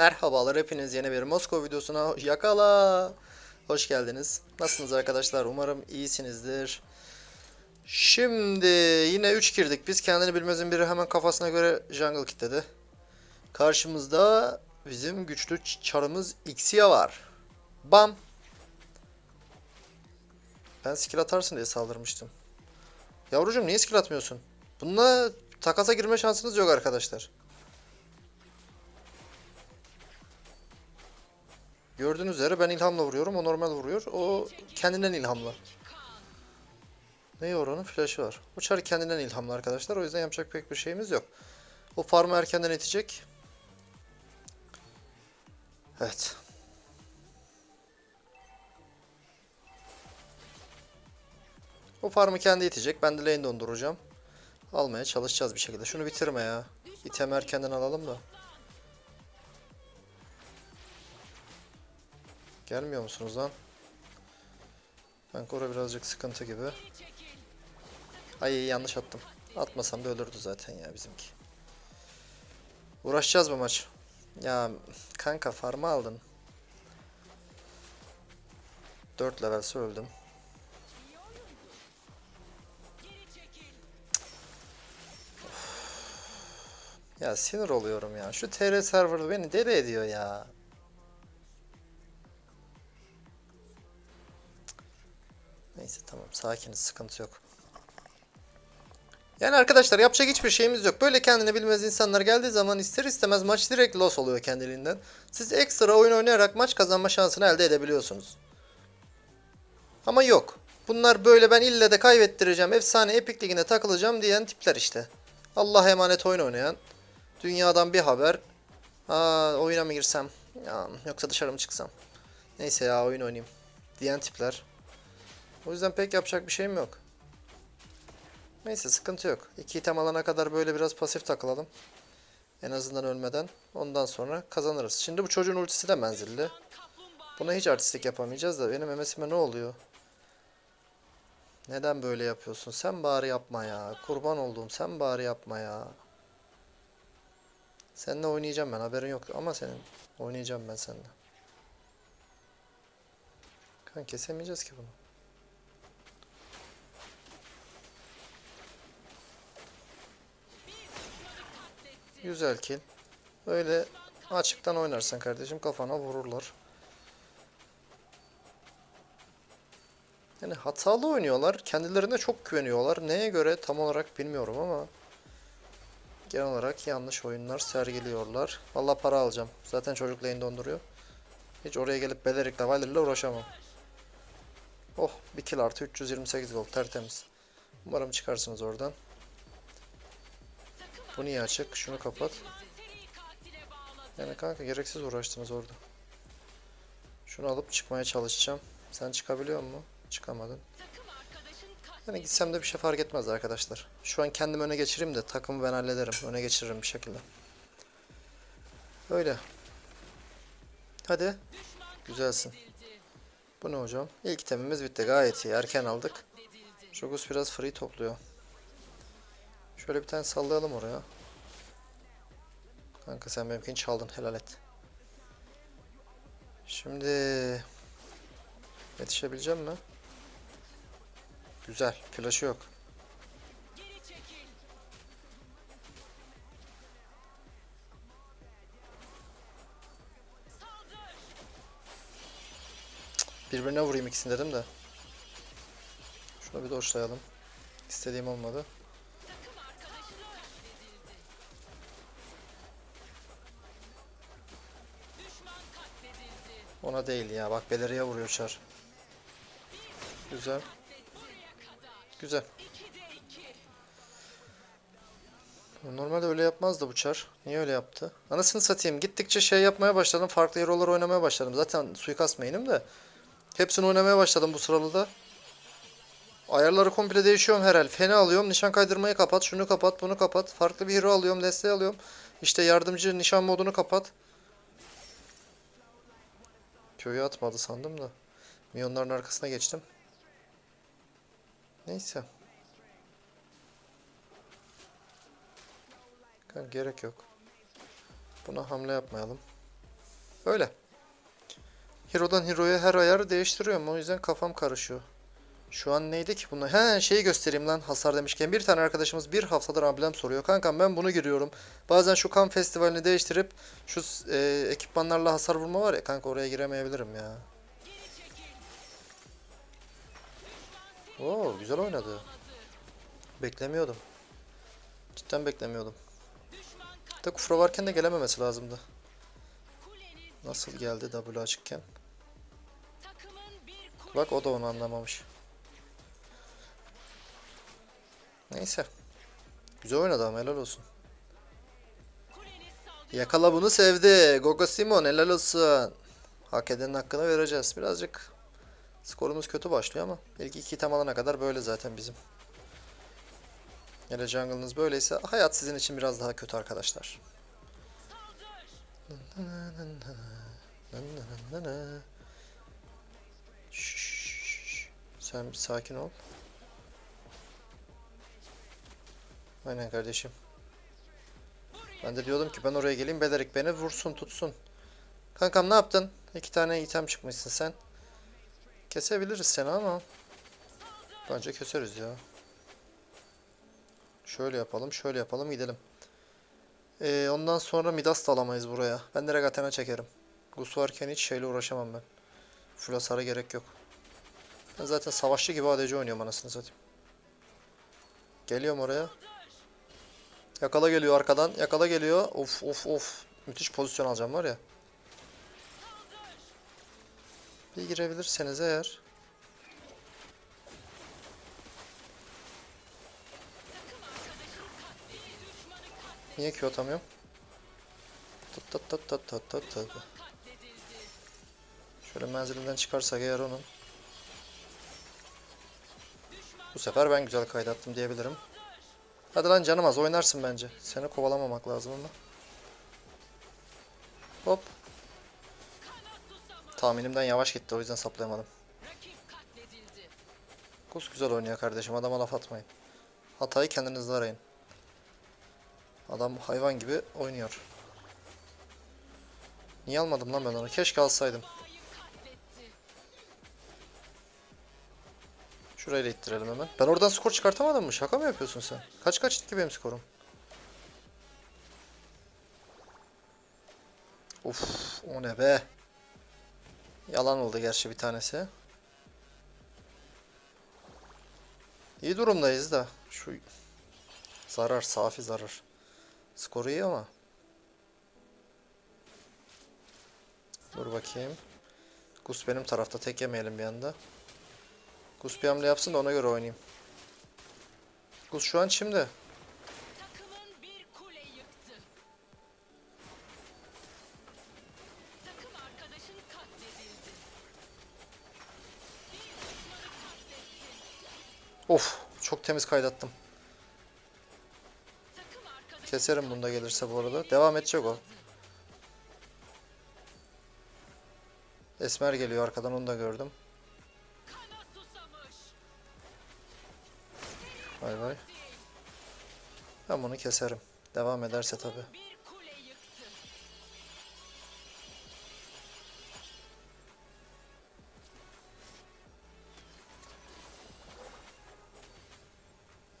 Merhabalar hepiniz yeni bir Moskova videosuna yakala. Hoş geldiniz. Nasılsınız arkadaşlar? Umarım iyisinizdir. Şimdi yine 3 girdik. Biz kendini bilmezin biri hemen kafasına göre jungle kitledi. Karşımızda bizim güçlü çarımız Xia var. Bam. Ben skill atarsın diye saldırmıştım. Yavrucuğum niye skill atmıyorsun? Bununla takasa girme şansınız yok arkadaşlar. Gördüğünüz üzere ben ilhamla vuruyorum. O normal vuruyor. O kendinden ilhamla. Ne onun? Flash'ı var. Bu çar kendinden ilhamlı arkadaşlar. O yüzden yapacak pek bir şeyimiz yok. O farmı erkenden itecek. Evet. O farmı kendi itecek. Ben de lane donduracağım. Almaya çalışacağız bir şekilde. Şunu bitirme ya. İtemi erkenden alalım da. Gelmiyor musunuz lan? Ben Kora birazcık sıkıntı gibi. Ay yanlış attım. Atmasam da ölürdü zaten ya bizimki. Uğraşacağız bu maç. Ya kanka farmı aldın. 4 levelse öldüm. Ya sinir oluyorum ya. Şu TR server beni deli ediyor ya. Neyse tamam sakiniz sıkıntı yok. Yani arkadaşlar yapacak hiçbir şeyimiz yok. Böyle kendini bilmez insanlar geldiği zaman ister istemez maç direkt loss oluyor kendiliğinden. Siz ekstra oyun oynayarak maç kazanma şansını elde edebiliyorsunuz. Ama yok. Bunlar böyle ben ille de kaybettireceğim, efsane epik ligine takılacağım diyen tipler işte. Allah emanet oyun oynayan. Dünyadan bir haber. Aa oyuna mı girsem? Ya, yoksa dışarı mı çıksam? Neyse ya oyun oynayayım. Diyen tipler. O yüzden pek yapacak bir şeyim yok. Neyse sıkıntı yok. İki item alana kadar böyle biraz pasif takılalım. En azından ölmeden. Ondan sonra kazanırız. Şimdi bu çocuğun ultisi de menzilli. Buna hiç artistik yapamayacağız da benim MS'ime ne oluyor? Neden böyle yapıyorsun? Sen bari yapma ya. Kurban olduğum sen bari yapma ya. Seninle oynayacağım ben haberin yok ama senin. Oynayacağım ben seninle. Kan kesemeyeceğiz ki bunu. Güzel kill. Öyle açıktan oynarsan kardeşim kafana vururlar. Yani hatalı oynuyorlar. Kendilerine çok güveniyorlar. Neye göre tam olarak bilmiyorum ama genel olarak yanlış oyunlar sergiliyorlar. Valla para alacağım. Zaten çocuk lane donduruyor. Hiç oraya gelip Belerik Valer'le uğraşamam. Oh bir kill artı 328 gol tertemiz. Umarım çıkarsınız oradan. Bu niye açık? Şunu kapat. Yani kanka gereksiz uğraştınız orada. Şunu alıp çıkmaya çalışacağım. Sen çıkabiliyor musun? Çıkamadın. Yani gitsem de bir şey fark etmez arkadaşlar. Şu an kendim öne geçireyim de takımı ben hallederim. Öne geçiririm bir şekilde. Öyle. Hadi. Güzelsin. Bu ne hocam? İlk temimiz bitti. Gayet iyi. Erken aldık. Jogus biraz free topluyor. Şöyle bir tane sallayalım oraya. Kanka sen benimkini çaldın. Helal et. Şimdi yetişebileceğim mi? Güzel. Flash'ı yok. Birbirine vurayım ikisini dedim de. Şunu bir doşlayalım. İstediğim olmadı. Ona değil ya. Bak beleriye vuruyor çar. Güzel. Güzel. Normalde öyle yapmazdı bu çar. Niye öyle yaptı? Anasını satayım. Gittikçe şey yapmaya başladım. Farklı hero'lar oynamaya başladım. Zaten suikast main'im de. Hepsini oynamaya başladım bu sıralı da. Ayarları komple değişiyorum herhal. Feni alıyorum. Nişan kaydırmayı kapat. Şunu kapat. Bunu kapat. Farklı bir hero alıyorum. Desteği alıyorum. İşte yardımcı nişan modunu kapat. Köyü atmadı sandım da. Milyonların arkasına geçtim. Neyse. Kanka gerek yok. Buna hamle yapmayalım. Öyle. Hero'dan Hero'ya her ayarı değiştiriyorum. O yüzden kafam karışıyor. Şu an neydi ki bunu? He şeyi göstereyim lan hasar demişken. Bir tane arkadaşımız bir haftadır amblem soruyor. Kankam ben bunu giriyorum. Bazen şu kan festivalini değiştirip şu e, ekipmanlarla hasar vurma var ya kanka oraya giremeyebilirim ya. Oo güzel oynadı. Beklemiyordum. Cidden beklemiyordum. Da kufra varken de gelememesi lazımdı. Nasıl geldi W açıkken? Bak o da onu anlamamış. Neyse. Güzel oynadı ama helal olsun. Yakala bunu sevdi. Gogo Simon helal olsun. Hak edenin hakkını vereceğiz. Birazcık skorumuz kötü başlıyor ama ilk iki item alana kadar böyle zaten bizim. Hele jungle'ınız böyleyse hayat sizin için biraz daha kötü arkadaşlar. Sen bir sakin ol. Aynen kardeşim. Ben de diyordum ki ben oraya geleyim Bederik beni vursun tutsun. Kankam ne yaptın? İki tane item çıkmışsın sen. Kesebiliriz seni ama. Bence keseriz ya. Şöyle yapalım şöyle yapalım gidelim. Ee, ondan sonra Midas da alamayız buraya. Ben direkt Athena çekerim. Gus varken hiç şeyle uğraşamam ben. Full hasara gerek yok. Ben zaten savaşçı gibi ADC oynuyorum anasını satayım. Geliyorum oraya. Yakala geliyor arkadan. Yakala geliyor. Of of of. Müthiş pozisyon alacağım var ya. Bir girebilirseniz eğer. Niye Q atamıyorum? Tut tut tut tut tut tut tut. Şöyle menzilinden çıkarsak eğer onun. Bu sefer ben güzel kaydattım diyebilirim. Hadi lan canım az oynarsın bence. Seni kovalamamak lazım ama. Hop. Tahminimden yavaş gitti o yüzden saplayamadım. Kus güzel oynuyor kardeşim adama laf atmayın. Hatayı kendinizde arayın. Adam hayvan gibi oynuyor. Niye almadım lan ben onu? Keşke alsaydım. Şurayı da ittirelim hemen. Ben oradan skor çıkartamadım mı? Şaka mı yapıyorsun sen? Kaç kaç gitti benim skorum? Uf, o ne be? Yalan oldu gerçi bir tanesi. İyi durumdayız da şu zarar, safi zarar. Skoru iyi ama. Dur bakayım. Gus benim tarafta tek yemeyelim bir anda. Gus bir hamle yapsın da ona göre oynayayım. Gus şu an katlettin. Of çok temiz kaydattım. Keserim bunda gelirse bu arada. Devam edecek o. Esmer geliyor arkadan onu da gördüm. Vay vay. Ben bunu keserim. Devam ederse tabi.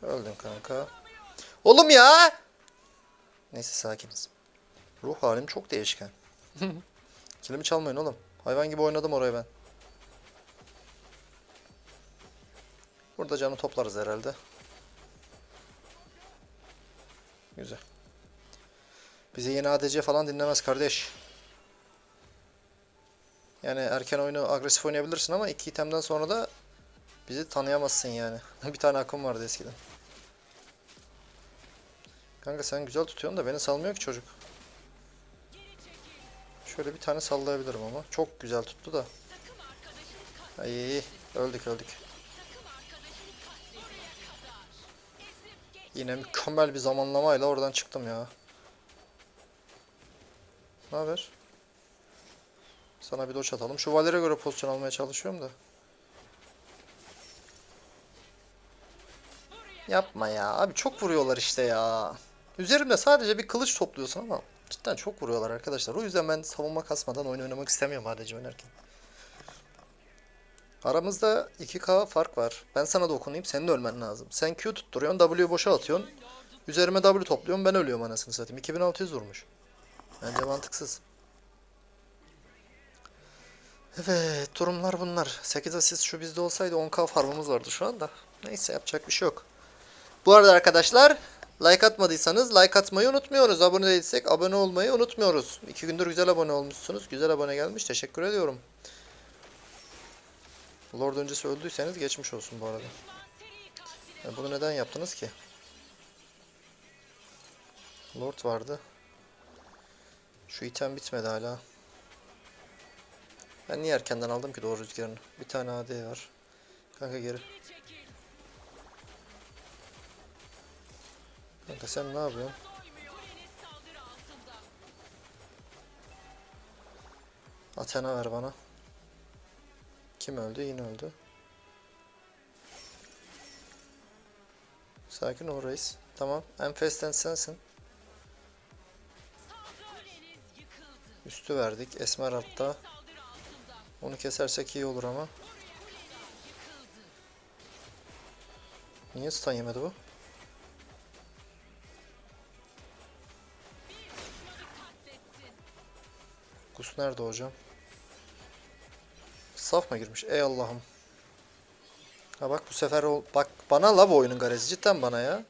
Öldün kanka. Oğlum ya! Neyse sakiniz. Ruh halim çok değişken. Kilimi çalmayın oğlum. Hayvan gibi oynadım oraya ben. Burada canı toplarız herhalde. Güzel. Bize yeni ADC falan dinlemez kardeş. Yani erken oyunu agresif oynayabilirsin ama iki itemden sonra da bizi tanıyamazsın yani. bir tane akım vardı eskiden. Kanka sen güzel tutuyorsun da beni salmıyor ki çocuk. Şöyle bir tane sallayabilirim ama. Çok güzel tuttu da. Ay öldük öldük. Yine mükemmel bir zamanlamayla oradan çıktım ya. Ne haber? Sana bir doç atalım. Şu Valer'e göre pozisyon almaya çalışıyorum da. Yapma ya. Abi çok vuruyorlar işte ya. Üzerimde sadece bir kılıç topluyorsun ama Cidden çok vuruyorlar arkadaşlar. O yüzden ben savunma kasmadan oyun oynamak istemiyorum ADC oynarken. Aramızda 2K fark var. Ben sana dokunayım, senin de ölmen lazım. Sen Q tutturuyorsun, W boşa atıyorsun. Üzerime W topluyorum, ben ölüyorum anasını satayım. 2600 vurmuş. Bence mantıksız. Evet, durumlar bunlar. 8 asist şu bizde olsaydı 10k farmımız vardı şu anda. Neyse yapacak bir şey yok. Bu arada arkadaşlar like atmadıysanız like atmayı unutmuyoruz. Abone değilsek abone olmayı unutmuyoruz. 2 gündür güzel abone olmuşsunuz. Güzel abone gelmiş. Teşekkür ediyorum. Lord öncesi öldüyseniz geçmiş olsun bu arada. Ya bunu neden yaptınız ki? Lord vardı. Şu item bitmedi hala. Ben niye erkenden aldım ki doğru rüzgarını? Bir tane AD var. Kanka geri. Kanka sen ne yapıyorsun? Athena ver bana. Kim öldü? Yine öldü. Sakin ol reis. Tamam. En festen sensin. Üstü verdik. Esmer altta. Onu kesersek iyi olur ama. Niye stun yemedi bu? Gus nerede hocam? Saf mı girmiş? Ey Allah'ım. Ha bak bu sefer o bak bana la bu oyunun garezi cidden bana ya.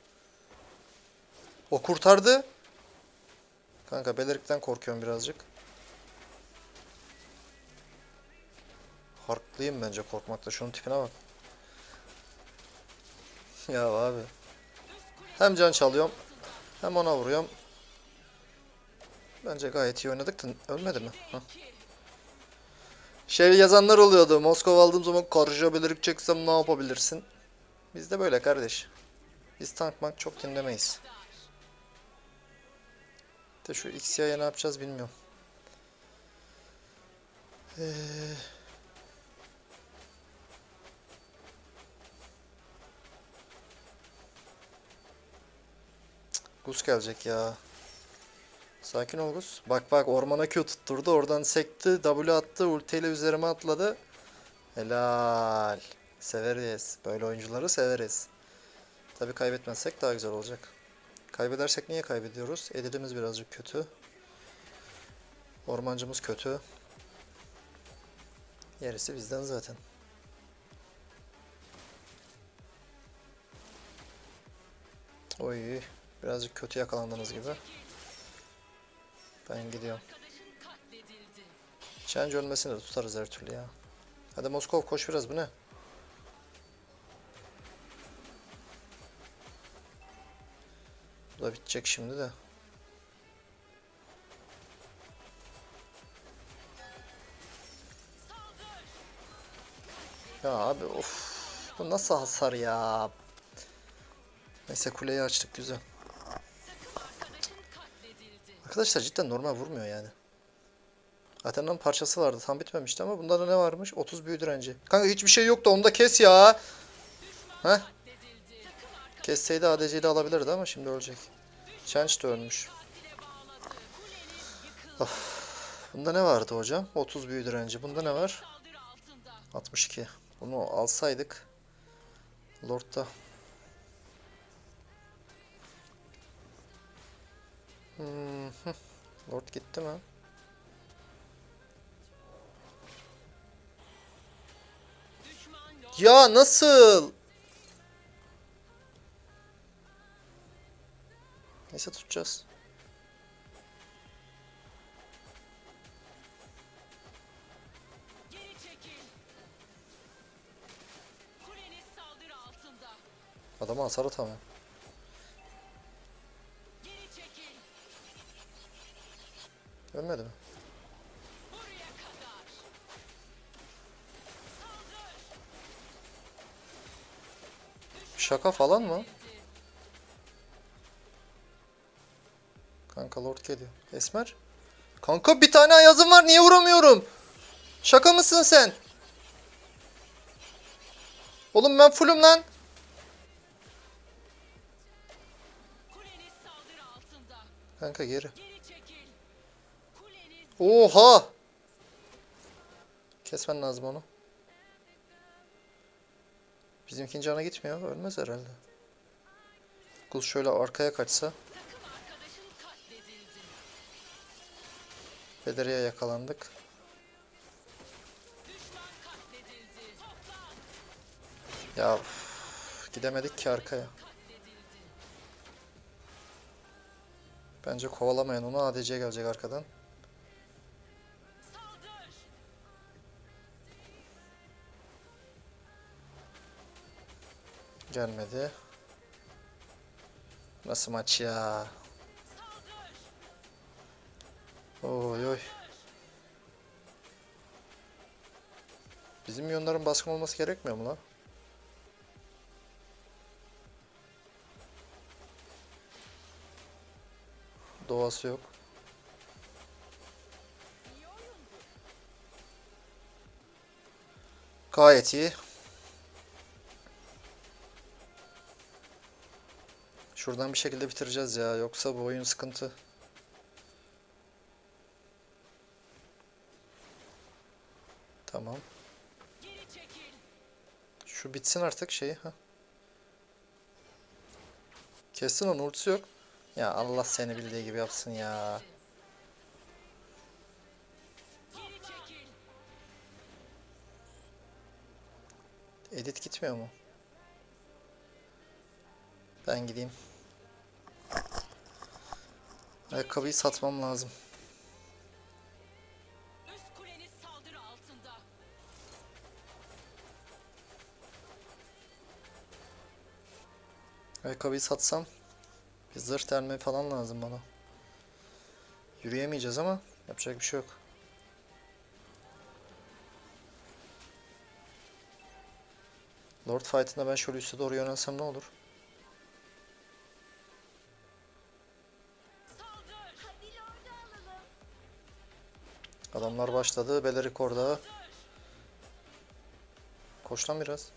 O kurtardı. Kanka Belerik'ten korkuyorum birazcık. Haklıyım bence korkmakta. Şunun tipine bak. ya abi. Hem can çalıyorum. Hem ona vuruyorum. Bence gayet iyi oynadık da ölmedi mi? Hah. Şey yazanlar oluyordu. Moskova aldığım zaman karşıya belirik çeksem ne yapabilirsin? Biz de böyle kardeş. Biz tank mank çok dinlemeyiz. De şu XY'ye ne yapacağız bilmiyorum. Ee... Gus gelecek ya. Sakin ol Gus. Bak bak ormana Q tutturdu. Oradan sekti. W attı. Ultiyle üzerime atladı. Helal. Severiz. Böyle oyuncuları severiz. Tabi kaybetmezsek daha güzel olacak. Kaybedersek niye kaybediyoruz? Editimiz birazcık kötü. Ormancımız kötü. Gerisi bizden zaten. Oy. Birazcık kötü yakalandığınız gibi. Ben gidiyorum. Change ölmesini de tutarız her türlü ya. Hadi Moskov koş biraz bu ne? Bu da bitecek şimdi de. Ya abi of. Bu nasıl hasar ya? Neyse kuleyi açtık güzel. Arkadaşlar cidden normal vurmuyor yani. Athena'nın parçası vardı. Tam bitmemişti ama bunda da ne varmış? 30 büyü direnci. Kanka hiçbir şey yoktu. Onu da kes ya. Heh. Kesseydi ADC'yi de alabilirdi ama şimdi ölecek. Change de ölmüş. yıkıldı. Bunda ne vardı hocam? 30 büyü direnci. Bunda ne var? Saldırı altında. 62. Bunu alsaydık. Lord'da. Hmm. Lord gitti mi? Ya nasıl? Neyse tutacağız. Adama hasar atamıyor. Ölmedi mi? Şaka falan mı? Kanka Lord geliyor. Esmer? Kanka bir tane ayazım var niye vuramıyorum? Şaka mısın sen? Oğlum ben fullüm lan. Kanka geri. Oha! Kesmen lazım onu. Bizimkin cana gitmiyor. Ölmez herhalde. Kul şöyle arkaya kaçsa. Bederiye yakalandık. Ya üf, gidemedik ki arkaya. Bence kovalamayın onu. ADC gelecek arkadan. Gelmedi. Nasıl maç ya? Oy oy. Bizim milyonların baskın olması gerekmiyor mu lan? Doğası yok. Gayet iyi. Şuradan bir şekilde bitireceğiz ya. Yoksa bu oyun sıkıntı. Tamam. Şu bitsin artık şeyi. Ha. Kessin onun ultisi yok. Ya Allah seni bildiği gibi yapsın ya. Edit gitmiyor mu? Ben gideyim. Ayakkabıyı satmam lazım. Ayakkabıyı satsam bir zırh delme falan lazım bana. Yürüyemeyeceğiz ama yapacak bir şey yok. Lord Fight'ında ben şöyle üste doğru yönelsem ne olur? Adamlar başladı. Belerik orada. Koş lan biraz.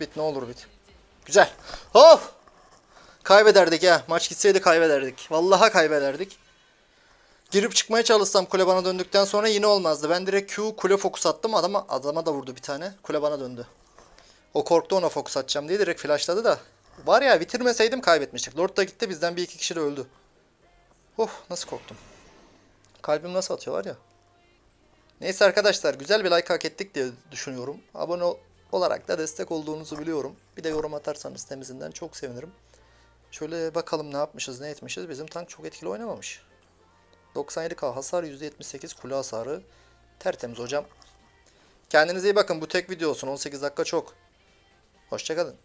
Bit ne olur bit. Güzel. Of! Kaybederdik ya. Maç gitseydi kaybederdik. Vallahi kaybederdik. Girip çıkmaya çalışsam kule bana döndükten sonra yine olmazdı. Ben direkt Q kule fokus attım. Adama, adama da vurdu bir tane. Kule bana döndü. O korktu ona fokus atacağım diye direkt flashladı da. Var ya bitirmeseydim kaybetmiştik. Lord da gitti bizden bir iki kişi de öldü. Oh nasıl korktum. Kalbim nasıl atıyor var ya. Neyse arkadaşlar güzel bir like hak ettik diye düşünüyorum. Abone ol- olarak da destek olduğunuzu biliyorum. Bir de yorum atarsanız temizinden çok sevinirim. Şöyle bakalım ne yapmışız ne etmişiz. Bizim tank çok etkili oynamamış. 97k hasar %78 kule hasarı. Tertemiz hocam. Kendinize iyi bakın bu tek video olsun 18 dakika çok. Hoşçakalın.